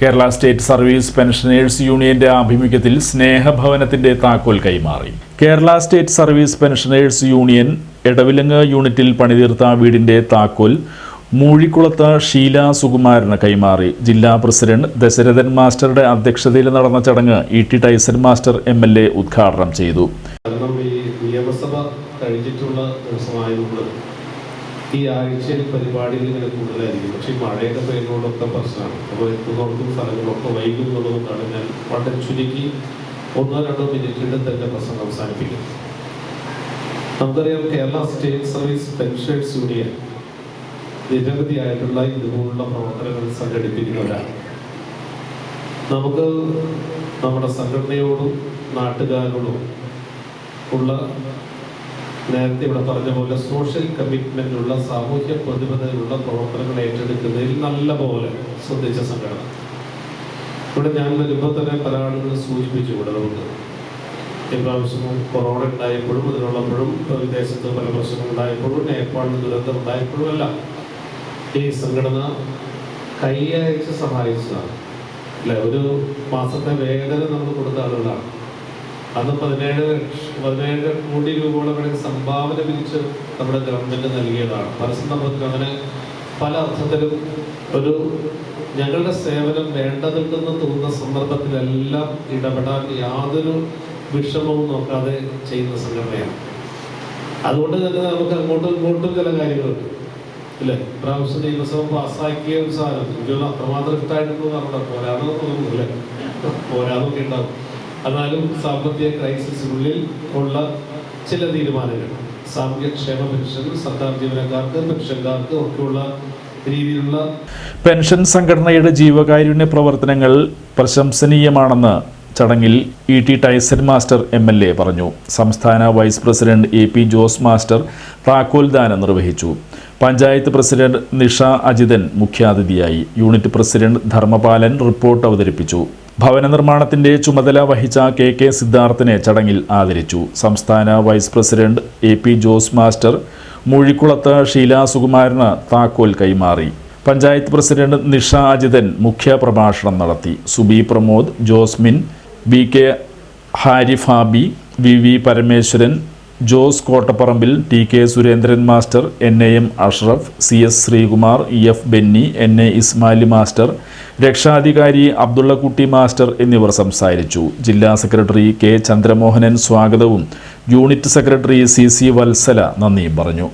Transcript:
Kerala state service pensioners യൂണിയന്റെ ആഭിമുഖ്യത്തിൽ സ്നേഹഭവനത്തിന്റെ താക്കോൽ കൈമാറി. Kerala state service pensioners union Edavilangu യൂണിറ്റിൽ പണിതീർത്ത വീടിന്റെ താക്കോൽ മൂഴിക്കുളത്ത് ഷീല സുകുമാരന് കൈമാറി. ജില്ലാ പ്രസിഡന്റ് ദശരഥൻ മാസ്റ്ററുടെ അധ്യക്ഷതയിൽ നടന്ന ചടങ്ങ് E T Tyson master M L A ഉദ്ഘാടനം ചെയ്തു. ഈ ഈ ആഴ്ചയിൽ പരിപാടികൾ ഇങ്ങനെ കൂടുതലായിരിക്കും. പക്ഷേ ഈ മഴയൊക്കെ പെയ്യുന്നതുകൊണ്ടൊക്കെ പ്രശ്നമാണ്. അപ്പോൾ എത്തുന്നവർക്കും സ്ഥലങ്ങളൊക്കെ വൈകുന്നുള്ളതുകൊണ്ടാണ് ഞാൻ വളരെ ചുരുക്കി ഒന്നോ രണ്ടോ മിനിറ്റിൽ തന്നെ പ്രസംഗം അവസാനിപ്പിക്കും നമുക്കറിയാം Kerala state service pensioners union നിരവധിയായിട്ടുള്ള ഇതുപോലുള്ള പ്രവർത്തനങ്ങൾ സംഘടിപ്പിക്കുന്നവരാണ് നമുക്ക് നമ്മുടെ സംഘടനയോടും നാട്ടുകാരോടും ഉള്ള നേരത്തെ ഇവിടെ പറഞ്ഞ പോലെ സോഷ്യൽ കമ്മിറ്റ്മെന്റ് ഉള്ള സാമൂഹ്യ പ്രതിബദ്ധതയുള്ള പ്രവർത്തനങ്ങൾ ഏറ്റെടുക്കുന്നതിൽ നല്ല പോലെ ശ്രദ്ധിച്ച സംഘടന. ഇവിടെ ഞാൻ വരുമ്പോൾ തന്നെ പല ആളുകൾ സൂചിപ്പിച്ചു ഇവിടെ നമുക്ക് ഇപ്രാവശ്യം കൊറോണ ഉണ്ടായപ്പോഴും അതിനുള്ളപ്പോഴും വിദേശത്ത് പല പ്രശ്നങ്ങൾ ഉണ്ടായപ്പോഴും നേപ്പാളിൽ ദുരന്തം ഉണ്ടായപ്പോഴും എല്ലാം ഈ സംഘടന കൈയയച്ച് സഹായിച്ചതാണ്. അല്ലെ ഒരു മാസത്തെ വേതനം നമ്മൾ കൊടുത്ത ആളുകളാണ്. അന്ന് പതിനേഴ് പതിനേഴ് കോടി രൂപയോളം വേണമെങ്കിൽ സംഭാവന പിരിച്ച് നമ്മുടെ ഗവൺമെന്റ് നൽകിയതാണ്. പരസ്യം നമുക്ക് അങ്ങനെ പല അർത്ഥത്തിലും ഒരു ഞങ്ങളുടെ സേവനം വേണ്ടതുണ്ടെന്ന് തോന്നുന്ന സന്ദർഭത്തിലെല്ലാം ഇടപെടാൻ യാതൊരു വിഷമവും നോക്കാതെ ചെയ്യുന്ന സംഘടനയാണ്. അതുകൊണ്ട് തന്നെ നമുക്ക് അങ്ങോട്ടും ഇങ്ങോട്ടും ചില കാര്യങ്ങളുണ്ട്. ഇല്ലേ? പ്രാവശ്യം നിയമസഭ പാസ്സാക്കിയ ഒരു സാധനം. അത്രമാത്രം ഇഷ്ടമായിട്ടൊന്നും നമ്മുടെ പോരാതെ തോന്നുന്നു അല്ലേ പോരാതൊക്കെ ഉണ്ടാവും. എന്നാലും സാമ്പത്തിക ക്രൈസിസിനുള്ളിൽ ഉള്ള ചില തീരുമാനങ്ങൾ. സാമൂഹ്യക്ഷേമ പെൻഷൻ സർക്കാർ ജീവനക്കാർക്ക് പെൻഷൻകാർക്ക് ഒക്കെയുള്ള രീതിയിലുള്ള പെൻഷൻ സംഘടനയുടെ ജീവകാരുണ്യ പ്രവർത്തനങ്ങൾ പ്രശംസനീയമാണെന്ന് ചടങ്ങിൽ E T Tyson master M L A പറഞ്ഞു. സംസ്ഥാന vice president A P Jose master താക്കോൽ ദാനം നിർവഹിച്ചു. പഞ്ചായത്ത് പ്രസിഡന്റ് നിഷ അജിതൻ മുഖ്യാതിഥിയായി. യൂണിറ്റ് പ്രസിഡന്റ് ധർമ്മപാലൻ റിപ്പോർട്ട് അവതരിപ്പിച്ചു. ഭവന നിർമ്മാണത്തിന്റെ ചുമതല വഹിച്ച കെ കെ സിദ്ധാർത്ഥനെ ചടങ്ങിൽ ആദരിച്ചു. സംസ്ഥാന vice president A P Jose master മൂഴിക്കുളത്ത് Sheela സുകുമാരന് താക്കോൽ കൈമാറി. പഞ്ചായത്ത് പ്രസിഡന്റ് നിഷ അജിതൻ മുഖ്യ പ്രഭാഷണം നടത്തി. Subi Pramod Josmin B K Harifabi V V Parameswaran Jose Kottaparambil T K Surendran master N A M Ashraf C S Sreekumar E F Benny N A Ismali master രക്ഷാധികാരി Abdullakutty master എന്നിവർ സംസാരിച്ചു. ജില്ലാ secretary K Chandramohanan സ്വാഗതവും unit secretary C C Valsala നന്ദിയും പറഞ്ഞു.